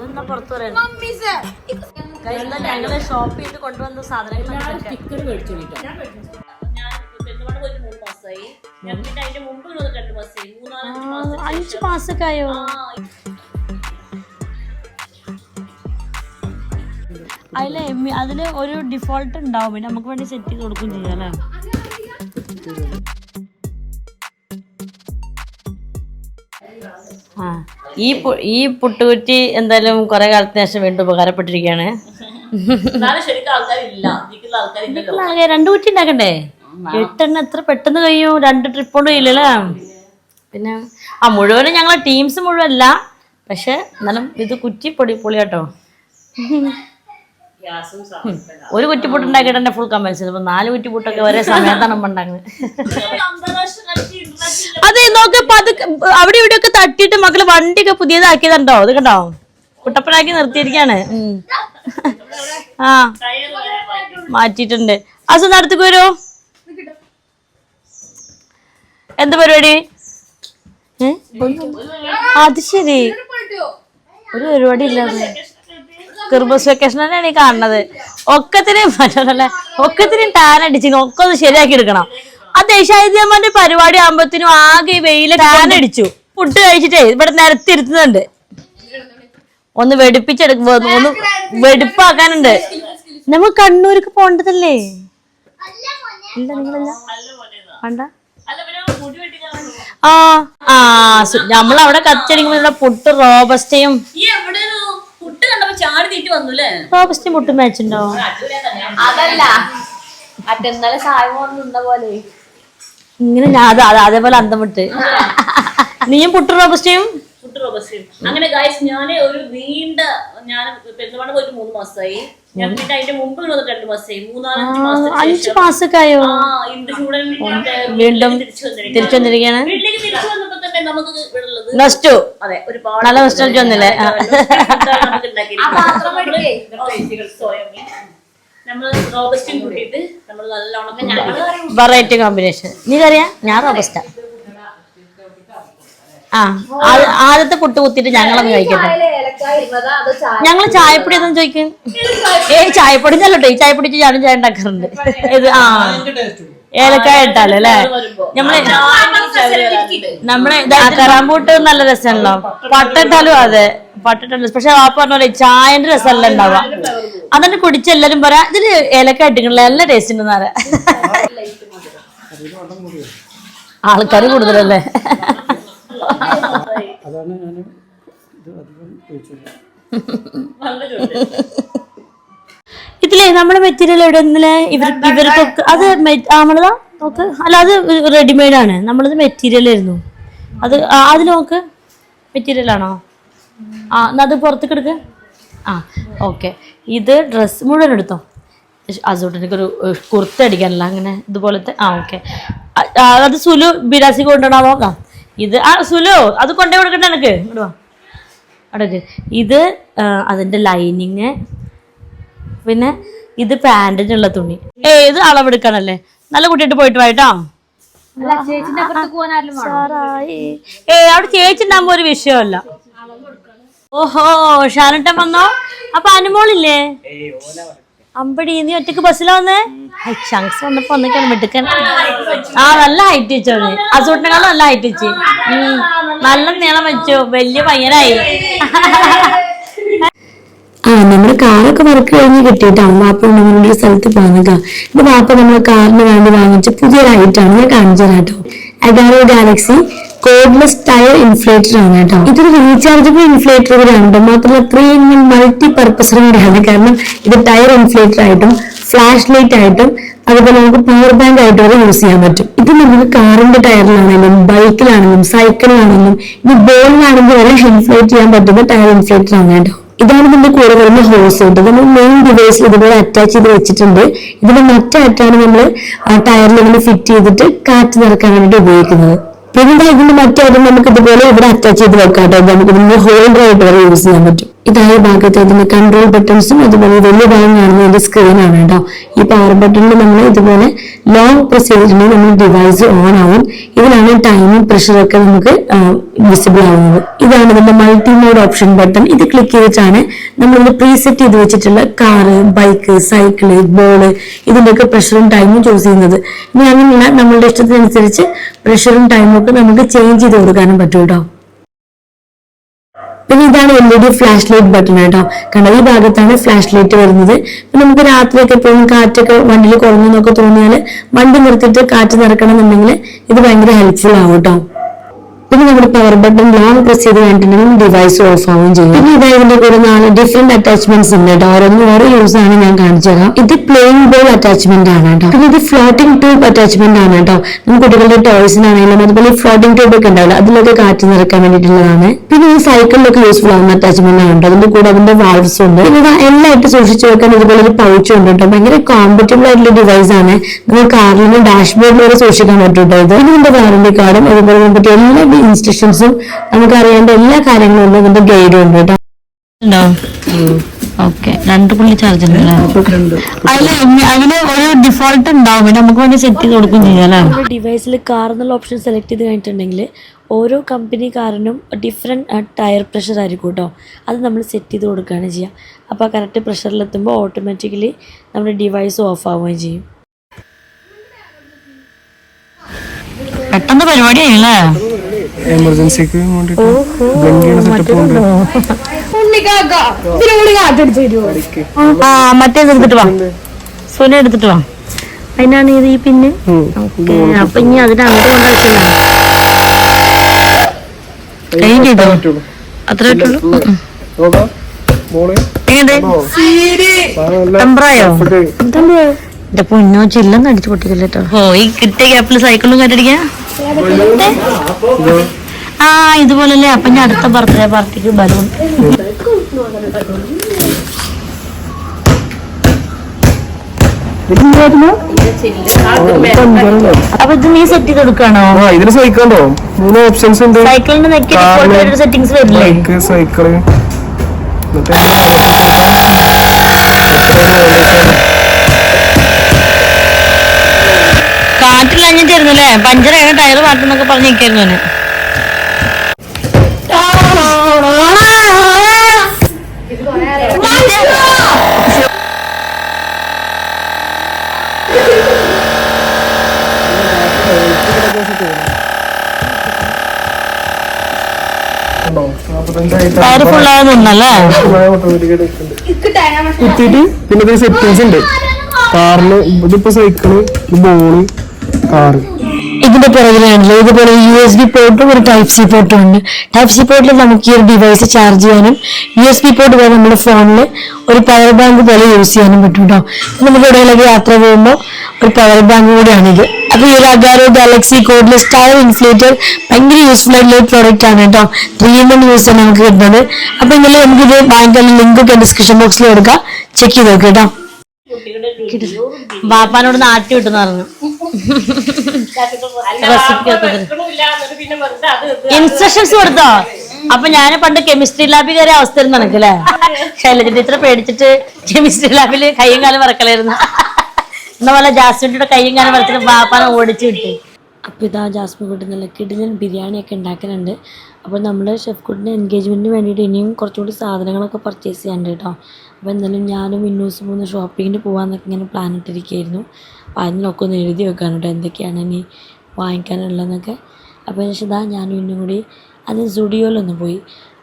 എന്നാ പുറത്തു പറയാം ഞങ്ങൾ ഷോപ്പ് ചെയ്ത് കൊണ്ടുവന്ന സാധനങ്ങൾ സ്റ്റിക്കർ മേടിച്ചു അഞ്ചു മാസമൊക്കെ ആയോ? അതിലെ അതിൽ ഒരു ഡിഫോൾട്ട് ഉണ്ടാവും. പിന്നെ നമുക്ക് വേണ്ടി സെറ്റ് ചെയ്ത് കൊടുക്കും ചെയ്യാം അല്ലേ? ഈ ഈ പുട്ടുകുറ്റി എന്തായാലും കുറെ കാലത്തിന് ശേഷം വീണ്ടും ഉപകാരപ്പെട്ടിരിക്കുകയാണ്. രണ്ടു കുറ്റി ഉണ്ടാക്കണ്ടേ? എട്ടെണ്ണം എത്ര പെട്ടെന്ന് കഴിയും? രണ്ട് ട്രിപ്പ് കൊണ്ട് കഴിയില്ലല്ലേ. പിന്നെ ആ മുഴുവനും ഞങ്ങളെ ടീംസ് മുഴുവല്ല പക്ഷെ എന്നാലും ഇത് കുറ്റി പൊടി പൊളിയാട്ടോ. ഒരു കുറ്റിപ്പുട്ട് ഉണ്ടാക്കിയിട്ട് ഫുൾ കമ്പൻസ് ഇപ്പൊ നാല് കുറ്റിപ്പുട്ടൊക്കെ ഒരേ സമയത്താണ് നമ്മൾ ഉണ്ടാക്കുന്നത് അതെ നോക്ക് അവിടെ ഇവിടെ ഒക്കെ തട്ടിയിട്ട് മക്കൾ വണ്ടിയൊക്കെ പുതിയതാക്കിയതുണ്ടോ? അത് കണ്ടോ? കുട്ടപ്പനാക്കി നിർത്തിയിരിക്കാണ്. ആ. മാറ്റിട്ടുണ്ട് മാറ്റിയിട്ടുണ്ട്. അസു നടത്തേക്ക് വരുമോ എന്ത് പരിപാടി? ഏ? അത് ശരി. ഒരു പരിപാടി ഇല്ലാതെ ക്രിസ്മസ് വെക്കേഷൻ തന്നെയാണ് ഈ കാണുന്നത്. ഒക്കത്തിനെയും മനോഹരല്ല ഒക്കത്തിനെയും ടാൻ അടിച്ചു ഒക്കെ ഒന്ന് ശരിയാക്കി എടുക്കണം. ആ ദേശാഹിത്യമ്മന്റെ പരിപാടി ആകുമ്പോഴത്തേനും ആകെ ഈ വെയിൽ ടാൻ അടിച്ചു. ഫുഡ് കഴിച്ചിട്ടേ ഇവിടെ നിരത്തിരുത്തുന്നുണ്ട് ഒന്ന് വെടിപ്പിച്ചെടുക്കുമ്പോ ഒന്ന് വെടിപ്പാക്കാനുണ്ട്. നമ്മൾ കണ്ണൂർക്ക് പോണ്ടതല്ലേ? ഇല്ല നിങ്ങളില്ല. വേണ്ട. ആ. ആ നമ്മൾ നമ്മളവിടെ കച്ചടിക്കുമ്പോ ഇവിടെ പുട്ട് റോബസ്റ്റയും ഈ എവിടെ ഒരു പുട്ട് റോബസ്റ്റയും പുട്ടും മേച്ചുണ്ടോ അതല്ല. മറ്റെന്നാലും സായം പോലെ. ഇങ്ങനെ ഞാൻ അത് അത് അതേപോലെ അന്തം വിട്ട്. നീയും പുട്ട് റോബസ്റ്റയും? റോബസ്റ്റും അങ്ങനെ ഗായ്സ് ഞാൻ ഒരു നീണ്ട ഞാൻ പെരുന്തൽമണ്ണ പോയിട്ട് മൂന്ന് മാസമായി ഞാൻ പിന്നെ അതിന്റെ മുമ്പ് വന്നിട്ട് രണ്ട് മാസമായി മൂന്നാലഞ്ച് മാസം അഞ്ചു മാസമൊക്കെ ആയോ? ആ ഇന്ത് ചൂടൻ വീണ്ടും തിരിച്ചു വന്നിരിക്കുകയാണ്. വീട്ടിലേക്ക് തിരിച്ചു വന്നപ്പോ തന്നെ നമുക്ക് നഷ്ടു. അതെ ഒരുപാട് നല്ല nostalgia വന്നില്ലേ? ആ. നമുക്ക് ഉണ്ടാക്കിയിരിക്കുന്നത്. സോയാബീൻ. നമ്മൾ റോബസ്റ്റും കൂട്ടിയിട്ട് നമ്മൾ നല്ലോണം ഞങ്ങൾ വെറൈറ്റി കോമ്പിനേഷൻ നീ അറിയാ ഞാൻ റോബസ്റ്റ. ആ ആദ്യ- ആദ്യത്തെ പുട്ട് കുത്തിയിട്ട് ഞങ്ങളൊന്ന് കഴിക്കട്ടെ. ഏലക്കായ ഇരുന്നതാ അത് ചായ. ഞങ്ങൾ ചായപ്പൊടി എന്താ ചോദിക്കും? ഏ ചായപ്പൊടി? ചല്ലോട്ടെ ഈ ചായപ്പൊടി ഞാനും ചായ ഉണ്ടാക്കാറുണ്ട്. ഇത് ആ. ഏലക്കായ ഇട്ടാലോ അല്ലേ നമ്മൾ നമ്മളെ കറാമ്പൂട്ട് നല്ല രസമാണല്ലോ പട്ടിട്ടാലും അതെ പട്ടിട്ടുണ്ട് പക്ഷെ ആ പറഞ്ഞ പോലെ ചായന്റെ രസമല്ല ഉണ്ടാവുക അതെന്നെ കുടിച്ച് എല്ലാരും പറയാ ഇതിൽ ഏലക്ക ഇട്ടിക്കണില്ല നല്ല ടേസ്റ്റ് ഉണ്ട് പറയാ ആൾക്കാർ കൂടുതലല്ലേ അതാണ് ഞാൻ അധികം ഇതിലേ നമ്മുടെ മെറ്റീരിയൽ എവിടെ? നിന്നില്ലേ ഇവർ ഇവർക്കൊക്കെ അത് നമ്മളതാ നോക്ക്. അല്ല അത് റെഡിമെയ്ഡ് ആണ്. നമ്മളത് മെറ്റീരിയൽ ആയിരുന്നു. അത് അത് നോക്ക്. മെറ്റീരിയൽ ആണോ? ആ എന്നാ അത് പുറത്തേക്ക് എടുക്ക്. ആ ഓക്കെ ഇത് ഡ്രസ്സ് മുഴുവൻ എടുത്തോ? അതുകൊണ്ട് എനിക്കൊരു കുർത്ത അടിക്കാനല്ല അങ്ങനെ ഇതുപോലത്തെ. ആ ഓക്കെ അത് സുലു ബിരാസി കൊണ്ടുവരണോ നോക്കാം. ഇത് ആ സുലു അത് കൊണ്ടേ കൊടുക്കണ്ട എനിക്ക് ഇങ്ങോട്ട് വാ. അടക്ക്. ഇത് അതിന്റെ ലൈനിങ് പിന്നെ ഇത് പാന്റിനുള്ള തുണി. ഏത് അളവെടുക്കണല്ലേ? നല്ല കുട്ടിയിട്ട് പോയിട്ട് വായിട്ടോ ഏ അവിടെ ചേച്ചി ഉണ്ടാകുമ്പോ ഒരു വിഷയമല്ല. ഓഹോ ഷാനട്ടൻ വന്നോ? അപ്പൊ അനുമോളില്ലേ? അമ്പടി നീ ഒറ്റയ്ക്ക് ബസ്സിലാ വന്നേ? ചങ്സ് വന്നപ്പോ വന്നിക്കാണ് മിടുക്കൻ. ആ നല്ല ഹൈറ്റ് വെച്ചോ അസൂട്ടിനെക്കാളും നല്ല ഹൈറ്റ് വെച്ച്. നല്ല നീളം വെച്ചു. വലിയ പയ്യനായി. ആ നമ്മുടെ കാറൊക്കെ വർക്ക് കഴിഞ്ഞ് കിട്ടിയിട്ടാണ് വാപ്പ ഒരു സ്ഥലത്ത് പോകുന്നത് ഇത് വാപ്പ നമ്മൾ കാറിന് വേണ്ടി വാങ്ങിച്ച പുതിയൊരു ഐറ്റാണ് ഞാൻ കാണിച്ചു തരാം കേട്ടോ Agaro Galaxy cordless tyre inflator ആണ് കേട്ടോ. ഇതൊരു റീചാർജബിൾ ഇൻഫ്ലേറ്റർ കൂടിയാണ് മാത്രമല്ല അത്രയും മൾട്ടി പർപ്പസിനും കൂടിയാണ് കാരണം ഇത് ടയർ ഇൻഫ്ലേറ്റർ ആയിട്ടും ഫ്ലാഷ് ലൈറ്റ് ആയിട്ടും അതുപോലെ നമുക്ക് പവർ ബാങ്ക് ആയിട്ട് വരെ യൂസ് ചെയ്യാൻ പറ്റും. ഇത് നമുക്ക് കാറിന്റെ ടയറിലാണെങ്കിലും ബൈക്കിലാണെങ്കിലും സൈക്കിളിലാണെങ്കിലും ഇത് ബോളിലാണെങ്കിലും വരെ ഇൻഫ്ലേറ്റ് ചെയ്യാൻ പറ്റുന്ന ടയർ ഇൻഫ്ലേറ്റർ ആണ് കേട്ടോ. ഇതാണ് ഇതിന്റെ കൂടെ വരുന്ന ഹോസ് കേട്ടോ നമ്മൾ മെയിൻ ഡിവൈസ് ഇതുപോലെ അറ്റാച്ച് ചെയ്ത് വെച്ചിട്ടുണ്ട്. ഇതിന്റെ മറ്റേ അറ്റാണ് നമ്മൾ ആ ടയറിൽ ഇങ്ങനെ ഫിറ്റ് ചെയ്തിട്ട് കാറ്റ് നിറക്കാൻ വേണ്ടിയിട്ട് ഉപയോഗിക്കുന്നത്. പിന്നെ ഇതിന്റെ മറ്റേ നമുക്ക് ഇതുപോലെ ഇവിടെ അറ്റാച്ച് ചെയ്ത് വെക്കാം കേട്ടോ നമുക്ക് ഇതിന്റെ ഹോൾഡർ ആയിട്ട് വരെ യൂസ് ചെയ്യാൻ പറ്റും. ഇതായ ഭാഗത്ത് അതിന്റെ കൺട്രോൾ ബട്ടൺസും അതുപോലെ വലിയ ഭാഗം കാണുന്ന കാണുന്നതിന്റെ സ്ക്രീനാണ് കേട്ടോ. ഈ പവർ ബട്ടണിൽ നമ്മൾ ഇതുപോലെ ലോങ് പ്രസ് ചെയ്തിട്ടുണ്ടെങ്കിൽ നമ്മുടെ ഡിവൈസ് ഓൺ ആവും. ഇതിലാണ് ടൈമും പ്രഷറൊക്കെ നമുക്ക് വിസിബിൾ ആവുന്നത്. ഇതാണ് ഇതിന്റെ മൾട്ടി മോഡ് ഓപ്ഷൻ ബട്ടൺ ഇത് ക്ലിക്ക് ചെയ്തിട്ടാണ് നമ്മൾ പ്രീസെറ്റ് ചെയ്ത് വെച്ചിട്ടുള്ള കാറ് ബൈക്ക് സൈക്കിൾ ബോൾ ഇതിന്റെയൊക്കെ പ്രഷറും ടൈമും ചൂസ് ചെയ്യുന്നത്. ഇനി അങ്ങനെയല്ല നമ്മളുടെ ഇഷ്ടത്തിനനുസരിച്ച് പ്രഷറും ടൈമും ഒക്കെ നമുക്ക് ചേഞ്ച് ചെയ്ത് കൊടുക്കാനും പറ്റും കേട്ടോ. പിന്നെ ഇതാണ് L E D flash light button കേട്ടോ. കണ്ടോ? ഈ ഭാഗത്താണ് ഫ്ലാഷ് ലൈറ്റ് വരുന്നത്. പിന്നെ നമുക്ക് രാത്രിയൊക്കെ എപ്പോഴും കാറ്റൊക്കെ വണ്ടിയിൽ കുറഞ്ഞെന്നൊക്കെ തോന്നിയാൽ വണ്ടി നിർത്തിയിട്ട് കാറ്റ് നിറക്കണം എന്നുണ്ടെങ്കിൽ ഇത് ഭയങ്കര ഹെൽപ്ഫുൾ ആവും കേട്ടോ. പിന്നെ നമ്മുടെ പവർ ബട്ടൺ ലോങ് പ്രസ് ചെയ്ത് കഴിഞ്ഞിട്ടുണ്ടെങ്കിൽ ഡിവൈസ് ഓഫ് ആവുകയും ചെയ്യും. പിന്നെ ഇതാ ഇതിന്റെ കൂടെ നാല് ഡിഫറെന്റ് അറ്റാച്ച്മെന്റ്സ് ഉണ്ട് കേട്ടോ. ഓരോന്നും ഓരോ യൂസ് ആണ് ഞാൻ കാണിച്ചു തരാം. ഇത് പ്ലെയിൻ ബോൾ അറ്റാച്ച്മെന്റ് ആണ് കേട്ടോ. പിന്നെ ഇത് ഫ്ലോട്ടിംഗ് ട്യൂബ് അറ്റാച്ച്മെന്റ് ആണ് കേട്ടോ. നമുക്ക് കുട്ടികളുടെ ടോയ്സിനാണെങ്കിലും അതുപോലെ ഫ്ലോട്ടിംഗ് ട്യൂബ് ഒക്കെ ഉണ്ടാവില്ല അതിലൊക്കെ കാറ്റ് നിറക്കാൻ വേണ്ടിയിട്ടുള്ളതാണ്. പിന്നെ ഈ സൈക്കിളിലൊക്കെ യൂസ്ഫുൾ ആവുന്ന അറ്റാച്ച്മെന്റ് ആണ് കേട്ടോ. അതിന്റെ കൂടെ അതിന്റെ വാൾവ്സ് ഉണ്ട്. പിന്നെ എല്ലായിട്ട് സൂക്ഷിച്ചു വെക്കാൻ ഇതുപോലെ ഒരു പൗച്ച് ഉണ്ട് കേട്ടോ. ഭയങ്കര കോമ്പറ്റബിൾ ആയിട്ടുള്ള ഡിവൈസ് ആണ്. നിങ്ങൾ കാറിൽ ഡാഷ്ബോർഡിൽ വരെ സൂക്ഷിക്കാൻ പറ്റും കേട്ടോ ഇത്. ഇതിന്റെ വാറന്റി കാർഡും അതുപോലെ നമുക്ക് എല്ലാ ഇൻസ്ട്രക്ഷൻസും നമുക്ക് അറിയേണ്ട എല്ലാ കാര്യങ്ങളും ഉണ്ട്. ഇതിന്റെ ഗൈഡും ഉണ്ട് കേട്ടോ. ഓക്കെ രണ്ട് പുള്ളി ചാർജ് അതിൽ ഒരു ഡിഫോൾട്ട് ഉണ്ടാവും. പിന്നെ നമുക്ക് വേണ്ടി സെറ്റ് ചെയ്ത് കൊടുക്കും ചെയ്യാലോ ഡിവൈസിൽ കാർ എന്നുള്ള ഓപ്ഷൻ സെലക്ട് ചെയ്ത് കഴിഞ്ഞിട്ടുണ്ടെങ്കിൽ ഓരോ കമ്പനി കാറിനും ഡിഫറെന്റ് ടയർ പ്രഷർ ആയിരിക്കും കേട്ടോ അത് നമ്മൾ സെറ്റ് ചെയ്ത് കൊടുക്കുകയാണ് ചെയ്യുക അപ്പോൾ കറക്റ്റ് പ്രഷറിലെത്തുമ്പോൾ ഓട്ടോമാറ്റിക്കലി നമ്മുടെ ഡിവൈസ് ഓഫ് ആവുകയും ചെയ്യും. പെട്ടെന്ന് പരിപാടിയായില്ലേ എമർജൻസിക്ക് വേണ്ടിട്ട് ആ മറ്റേത് എടുത്തിട്ട് വാ. സുന എടുത്തിട്ട് വാ. അതിനാണ് ഇത് ഈ പിന്നെ? അപ്പൊ ഇനി അതിന് അങ്ങോട്ട് പറ്റുള്ളൂ. അത്ര പൊന്നോ ചില്ലെന്ന് അടിച്ചു പൊട്ടിക്കല്ലോ കേട്ടോ ഓ ഈ കിട്ടിയ ഗ്യാപ്പിൽ സൈക്കിളും കയറ്റടിക്കാ ആ ഇതുപോലല്ലേ. അപ്പൊ ഞാൻ അടുത്ത ബർത്ത്ഡേ പാർട്ടിക്ക് ബലൂൺ അപ്പൊ ഇത് നീ സെറ്റ് ചെയ്ത് കൊടുക്കാണോ ഇതിന് സൈക്കിളുണ്ടോ മൂന്ന് ഓപ്ഷൻസ് ഉണ്ട്. സൈക്കിളിന് സെറ്റിംഗ്സ് വരില്ലേ? ബൈക്ക് സൈക്കിൾ അല്ലേ? കാറ്റിലഞ്ഞിട്ടായിരുന്നല്ലേ പഞ്ചറാണ് ടയർ മാറ്റുന്നൊക്കെ പറഞ്ഞ് നിൽക്കായിരുന്നു അവന്. ടയർ ഓട്ടോമാറ്റിക് കുത്തിയിട്ട് പിന്നെ സെറ്റിങ്സ് ഉണ്ട്. കാറിന് ഇതിപ്പോ സൈക്കിൾ ബോൾ കാറ്. ഇതിന്റെ പുറകിലാണല്ലോ. ഇതുപോലെ യു എസ് ബി പോർട്ടും ഒരു ടൈപ്പ് സി പോർട്ടും ഉണ്ട്. ടൈപ്പ് സി പോർട്ടിൽ നമുക്ക് ഈ ഒരു ഡിവൈസ് ചാർജ് ചെയ്യാനും യു എസ് ബി പോർട്ട് പോലെ നമ്മുടെ ഫോണിൽ ഒരു പവർ ബാങ്ക് പോലെ യൂസ് ചെയ്യാനും പറ്റും കേട്ടോ നമുക്ക് എവിടെയെങ്കിലും യാത്ര പോകുമ്പോൾ ഒരു പവർ ബാങ്ക് കൂടിയാണിത് അപ്പൊ ഈ ഒരു Agaro Galaxy cordless style inflator ഭയങ്കര യൂസ്ഫുൾ ആയിട്ടുള്ള ഒരു പ്രോഡക്റ്റ് ആണ് കേട്ടോ ത്രീ മൺ യൂസ് ആണ് നമുക്ക് കിട്ടുന്നത്. അപ്പൊ ഇന്നലെ നമുക്കിത് വാങ്ങിക്കാനുള്ള ലിങ്ക് ഒക്കെ ഡിസ്ക്രിപ്ഷൻ ബോക്സിൽ കൊടുക്കാം. ചെക്ക് ചെയ്ത് നോക്കാം കേട്ടോ. ബാപ്പാനോട് നാട്ടി വിട്ടെന്ന് പറഞ്ഞു. ഇൻസ്ട്രക്ഷൻസ് കൊടുത്തോ? അപ്പൊ ഞാൻ പണ്ട് കെമിസ്ട്രി ലാബിൽ കയറിയ അവസ്ഥ നടക്കല്ലേ ശൈലജ ടീച്ചർ പേടിച്ചിട്ട് കെമിസ്ട്രി ലാബിൽ കയ്യും കാലം വറക്കലായിരുന്നു. എന്ന പോലെ ജാസ്മിന്റെ കയ്യും കാലം വറച്ചിട്ട് പാപ്പാനെ ഓടിച്ചു വിട്ടു. അപ്പോൾ ഇതാ ജാസ്മിൻ കുട്ടി നല്ല കിടിലൻ ബിരിയാണിയൊക്കെ ഉണ്ടാക്കുന്നുണ്ട് അപ്പോൾ നമ്മൾ ഷെഫ് കുട്ടിന്റെ എൻഗേജ്മെന്റിന് വേണ്ടിയിട്ട് ഇനിയും കുറച്ചുകൂടി സാധനങ്ങളൊക്കെ പർച്ചേസ് ചെയ്യാനുണ്ട് കേട്ടോ. അപ്പോൾ എന്തായാലും ഞാനും മിന്നൂസും മൂന്ന് ഷോപ്പിങ്ങിന് പോകാമെന്നൊക്കെ ഇങ്ങനെ പ്ലാൻ ഇട്ടിരിക്കുകയായിരുന്നു. അപ്പോൾ അതിനൊക്കെ ഒന്ന് എഴുതി വെക്കാൻ കേട്ടോ എന്തൊക്കെയാണ് ഇനി വാങ്ങിക്കാനുള്ളതെന്നൊക്കെ. അപ്പോൾ പക്ഷേ ഇതാ ഞാനും ഇന്നും കൂടി അതിന് സ്റ്റുഡിയോയിലൊന്ന് പോയി.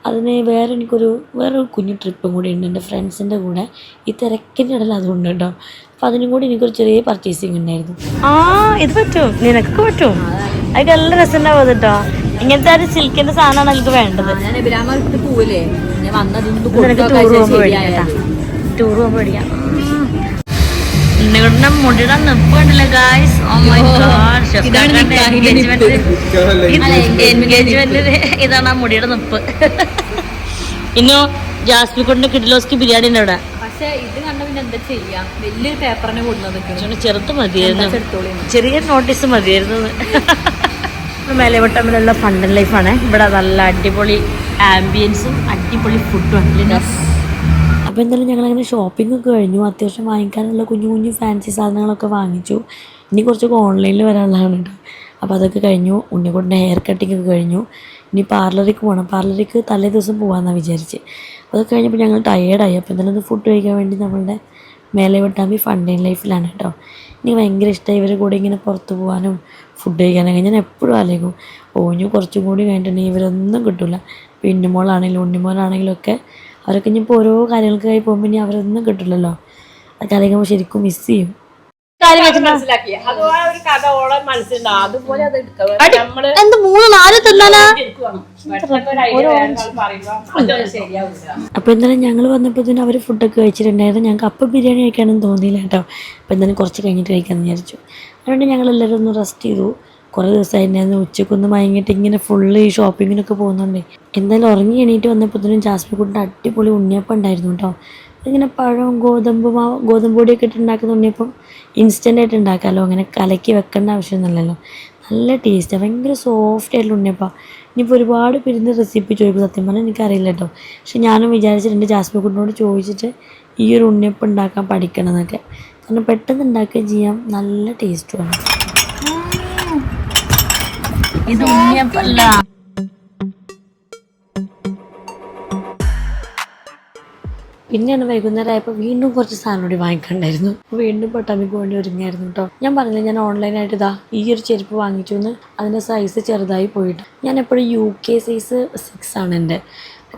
അതിന് വേറെ എനിക്കൊരു വേറൊരു കുഞ്ഞു ട്രിപ്പും കൂടി ഉണ്ട് എന്റെ ഫ്രണ്ട്സിന്റെ കൂടെ. ഈ തിരക്കിന്റെ ഇടയിൽ അതുകൊണ്ട് കേട്ടോ. അപ്പോൾ അതിനും കൂടി എനിക്കൊരു ചെറിയ പർച്ചേസിങ് ഉണ്ടായിരുന്നു. ആ ഇത് പറ്റും. നിനക്ക് പറ്റും. അത് നല്ല രസമുണ്ടാവും കേട്ടോ. ഇങ്ങനത്തെ ഒരു സിൽക്കിന്റെ സാധനമാണ് എനിക്ക് വേണ്ടത്. ഞാൻ ഞാൻ ടൂർ പോകുമ്പോൾ മേടിക്കാം ടൂർ പോകുമ്പോ മേടിക്കാം. ഉണ്ണികളുടെ മുടിയുടെ നിപ്പ് കണ്ടില്ലേ ഗായ്സ് ഓ മൈ ഗോഡ് എൻഗേജ്മെന്റിന് ഇതാണ് ആ മുടിയുടെ നിപ്പ്. ഇന്നു കൊണ്ട് കിഡിലോസ്ക്ക് ബിരിയാണി ഉണ്ട് അവിടെ? പക്ഷെ ഇത് കണ്ട പിന്നെ എന്താ ചെയ്യാ? വലിയൊരു പേപ്പറിനെ കൊടുക്കുന്നത് കുറച്ചുകൂടി ചെറുത് മതിയായിരുന്നു. ചെറിയ നോട്ടീസ് മതിയായിരുന്നു മേലെവട്ടമിലുള്ള ഫണ്ടൻ ലൈഫാണ് ഇവിടെ നല്ല അടിപൊളി ആംബിയൻസും അടിപൊളി ഫുഡും ആണ് അപ്പോൾ എന്തായാലും ഞങ്ങളങ്ങനെ ഒക്കെ കഴിഞ്ഞു. അത്യാവശ്യം വാങ്ങിക്കാനുള്ള കുഞ്ഞു കുഞ്ഞു ഫാൻസി സാധനങ്ങളൊക്കെ വാങ്ങിച്ചു. ഇനി കുറച്ചൊക്കെ ഓൺലൈനിൽ വരാനുള്ളതാണ് കേട്ടോ അപ്പോൾ അതൊക്കെ കഴിഞ്ഞു. ഉണ്ണിക്കുട്ടിന്റെ ഹെയർ കട്ടിംഗ് ഒക്കെ കഴിഞ്ഞു. ഇനി പാർലറിലേക്ക് പോകണം പാർലറിലേക്ക് തലേ ദിവസം പോകാമെന്നാണ് വിചാരിച്ച്. അതൊക്കെ കഴിഞ്ഞപ്പോൾ ഞങ്ങൾ ടയേർഡായി അപ്പോൾ എന്തായാലും ഫുഡ് കഴിക്കാൻ വേണ്ടി നമ്മളുടെ മേലെ വിട്ടാമ്പി ഫണ്ടൈൻ ലൈഫിലാണ് കേട്ടോ എനിക്ക് ഭയങ്കര ഇഷ്ടമായി ഇവരുടെ കൂടെ ഇങ്ങനെ പുറത്ത് പോകാനും ഫുഡ് കഴിക്കാനൊക്കെ. ഞാൻ എപ്പോഴും ആലോചിക്കും. ഓഞ്ഞു കുറച്ചും കൂടി കഴിഞ്ഞിട്ടുണ്ടെങ്കിൽ ഇവരൊന്നും കിട്ടില്ല ഇപ്പോൾ ഉണ്ണിമോളാണെങ്കിലും ഒക്കെ അവരൊക്കെ ഇനിയിപ്പോൾ ഓരോ കാര്യങ്ങൾക്കായി പോകുമ്പോൾ ഇനി അവരൊന്നും കിട്ടില്ലല്ലോ. അതൊക്കെ ആലോചിക്കുമ്പോൾ ശരിക്കും മിസ് ചെയ്യും. അപ്പൊ എന്ത് മൂന്ന് നാല് തിന്നാനാ? എന്തായാലും ഞങ്ങൾ വന്നപ്പോ തന്നെ അവർ ഫുഡൊക്കെ കഴിച്ചിട്ടുണ്ടായിരുന്നു. ഞങ്ങൾക്ക് അപ്പം ബിരിയാണി കഴിക്കാനൊന്നും തോന്നിയില്ല കേട്ടോ. അപ്പൊ എന്തായാലും കുറച്ച് കഴിഞ്ഞിട്ട് കഴിക്കാന്ന് വിചാരിച്ചു. അതുകൊണ്ട് ഞങ്ങൾ എല്ലാവരും ഒന്ന് റെസ്റ്റ് ചെയ്തു. കുറേ ദിവസമായിരുന്നു ഉച്ചക്കൊന്ന് മയങ്ങിയിട്ട് ഇങ്ങനെ ഫുള്ള് ഈ ഷോപ്പിങ്ങിനൊക്കെ പോകുന്നുണ്ട്. എന്തായാലും ഉറങ്ങി എണീറ്റ് വന്നപ്പോഴത്തേനും ജാസ്മിൻ കുട്ടിന്റെ അടിപൊളി ഉണ്ണിയപ്പം ഉണ്ടായിരുന്നു കേട്ടോ. ഇങ്ങനെ പഴവും ഗോതമ്പ് മാവ് ഗോതമ്പ് പൊടിയൊക്കെ ഇട്ട് ഉണ്ടാക്കുന്ന ഉണ്ണിയപ്പം ഇൻസ്റ്റന്റ് ആയിട്ട് ഉണ്ടാക്കാമല്ലോ. അങ്ങനെ കലക്കി വെക്കേണ്ട ആവശ്യമൊന്നുമില്ലല്ലോ. നല്ല ടേസ്റ്റാണ് ഭയങ്കര സോഫ്റ്റ് ആയിട്ടുള്ള ഉണ്ണിയപ്പം. ഇനിയിപ്പോൾ ഒരുപാട് പേരുന്ന് റെസിപ്പി ചോദിക്കും. സത്യം പറഞ്ഞാൽ എനിക്കറിയില്ല കേട്ടോ. പക്ഷെ ഞാനും വിചാരിച്ചിട്ടുണ്ട് ജാസ്മിൻ കുട്ടിനോട് ചോദിച്ചിട്ട് ഈ ഒരു ഉണ്ണിയപ്പം ഉണ്ടാക്കാൻ പഠിക്കണം എന്നൊക്കെ. കാരണം പെട്ടെന്ന് ഉണ്ടാക്കുകയും ചെയ്യാം. നല്ല ടേസ്റ്റുമാണ് പിന്നെയാണ് വൈകുന്നേരം ആയപ്പോൾ വീണ്ടും കുറച്ച് സാധനം കൂടി വാങ്ങിക്കണ്ടായിരുന്നു. വീണ്ടും പൊട്ടാമിക്ക് വേണ്ടി ഒരുങ്ങിയായിരുന്നു കേട്ടോ ഞാൻ പറഞ്ഞില്ല ഞാൻ ഓൺലൈനായിട്ട് ഇതാ ഈ ഒരു ചെരുപ്പ് വാങ്ങിച്ചു എന്ന് അതിന്റെ സൈസ് ചെറുതായി പോയിട്ട്. ഞാൻ എപ്പോഴും യു കെ സൈസ് സിക്സ് ആണ് എന്റെ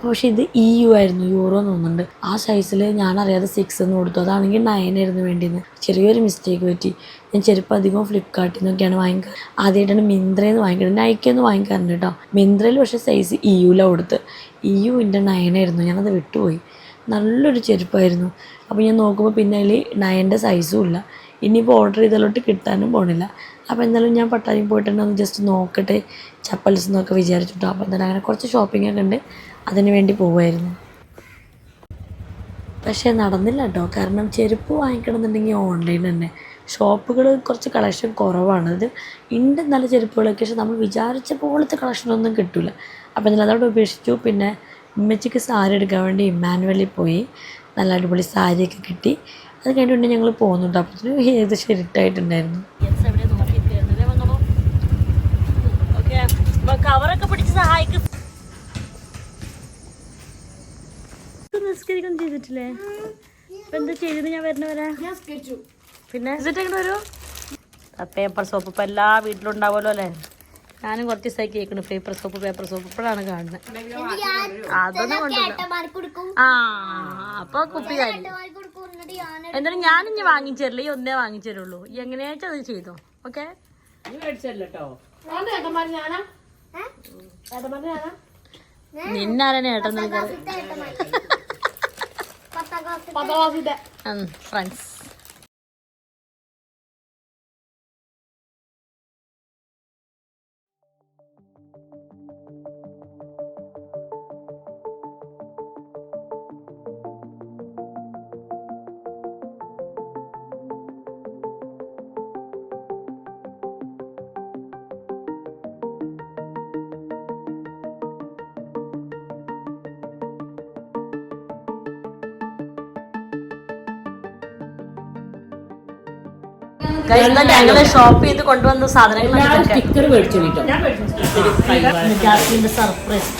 പക്ഷേ ഇത് ഇ യു ആയിരുന്നു യൂറോ എന്ന് തോന്നുന്നുണ്ട്. ആ സൈസിൽ ഞാൻ അറിയാതെ സിക്സ് എന്ന് കൊടുത്തു. അതാണെങ്കിൽ നയൻ ആയിരുന്നു വേണ്ടിയത് ചെറിയൊരു മിസ്റ്റേക്ക് പറ്റി. ഞാൻ ചെറുപ്പം അധികം ഫ്ലിപ്കാർട്ടിൽ നിന്നൊക്കെയാണ് വാങ്ങിക്കുക ആദ്യമായിട്ടാണ് മിന്ത്രയിൽ നിന്ന് വാങ്ങിക്കുന്നത് നൈക്കൊന്ന് വാങ്ങിക്കാറുണ്ട് കേട്ടോ മിന്ത്രയിൽ പക്ഷേ സൈസ് ഇ യുലാണ് കൊടുത്ത്. ഇ യുവിന്റെ നയനായിരുന്നു ഞാനത് വിട്ടുപോയി. നല്ലൊരു ചെരുപ്പായിരുന്നു. അപ്പോൾ ഞാൻ നോക്കുമ്പോൾ പിന്നെ അതിൽ നയന്റെ സൈസും ഇല്ല. ഇനിയിപ്പോൾ ഓർഡർ ചെയ്തതിലോട്ട് കിട്ടാനും പോണില്ല. അപ്പോൾ എന്തായാലും ഞാൻ പട്ടാഴി പോയിട്ടുണ്ട് ഒന്ന് ജസ്റ്റ് നോക്കട്ടെ. ചപ്പൽസ് എന്നൊക്കെ വിചാരിച്ചിട്ടോ. അപ്പോൾ എന്തായാലും അങ്ങനെ കുറച്ച് ഷോപ്പിംഗ് ഒക്കെ ഉണ്ട്. അതിന് വേണ്ടി പോവുമായിരുന്നു. പക്ഷേ നടന്നില്ല കേട്ടോ കാരണം ചെരുപ്പ് വാങ്ങിക്കണമെന്നുണ്ടെങ്കിൽ ഓൺലൈൻ തന്നെ. ഷോപ്പുകൾ കുറച്ച് കളക്ഷൻ കുറവാണ്. അത് ഉണ്ട് നല്ല ചെരുപ്പുകളൊക്കെ പക്ഷെ നമ്മൾ വിചാരിച്ച പോലത്തെ കളക്ഷനൊന്നും കിട്ടില്ല അപ്പോൾ ഞാൻ അതോടെ ഉപേക്ഷിച്ചു. പിന്നെ ഉമ്മച്ചിക്ക് സാരി എടുക്കാൻ വേണ്ടി ഇമ്മാനുവലിൽ പോയി. നല്ല അടിപൊളി സാരിയൊക്കെ കിട്ടി. അത് കഴിഞ്ഞിട്ട് ഞങ്ങൾ പോകുന്നുണ്ട് അപ്പോൾ ഏകദേശം ഇരുട്ടായിട്ടുണ്ടായിരുന്നു. കവറൊക്കെ പിടിച്ച് സഹായിക്കും. നിസ്കരിക്കൊന്നും ചെയ്തിട്ടില്ലേ? ഇപ്പൊ എന്താ ചെയ്തത് ഞാൻ പിന്നെ? എങ്ങനെ വരൂ? പേപ്പർ സോപ്പ് ഇപ്പൊ എല്ലാ വീട്ടിലും ഉണ്ടാവുമല്ലോ അല്ലേ? ഞാനും കുറച്ച് ദിവസമായി കേൾക്കണു പേപ്പർ സോപ്പ് പേപ്പർ സോപ്പ് ഇപ്പോഴാണ് കാണുന്നത്. അതൊന്നും ആ അപ്പൊ കുപ്പി കാര്യം. എന്തായാലും ഞാനും വാങ്ങിച്ചു തരില്ല ഈ ഒന്നേ വാങ്ങിച്ചു തരുള്ളൂ എങ്ങനെയാച്ചാ അത് ചെയ്തോ? ഓക്കെ? നിന്നാരനെ ഏട്ടൻ നിനക്കത് ഫ്രണ്ട്സ് ഞങ്ങൾ ഷോപ്പ് ചെയ്ത് കൊണ്ടുവന്ന സാധനങ്ങൾ സ്റ്റിക്കർ മേടിച്ചു സർപ്രൈസ്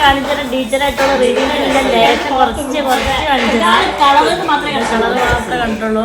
കാണിച്ചാൽ ടീച്ചറായിട്ടുള്ള റീഡിങ്ങില്ല ലേശം കുറച്ച് കുറച്ച് കാണിച്ചത്. കളറ് മാത്രമേ കളറ് മാത്രമേ കണ്ടുള്ളൂ.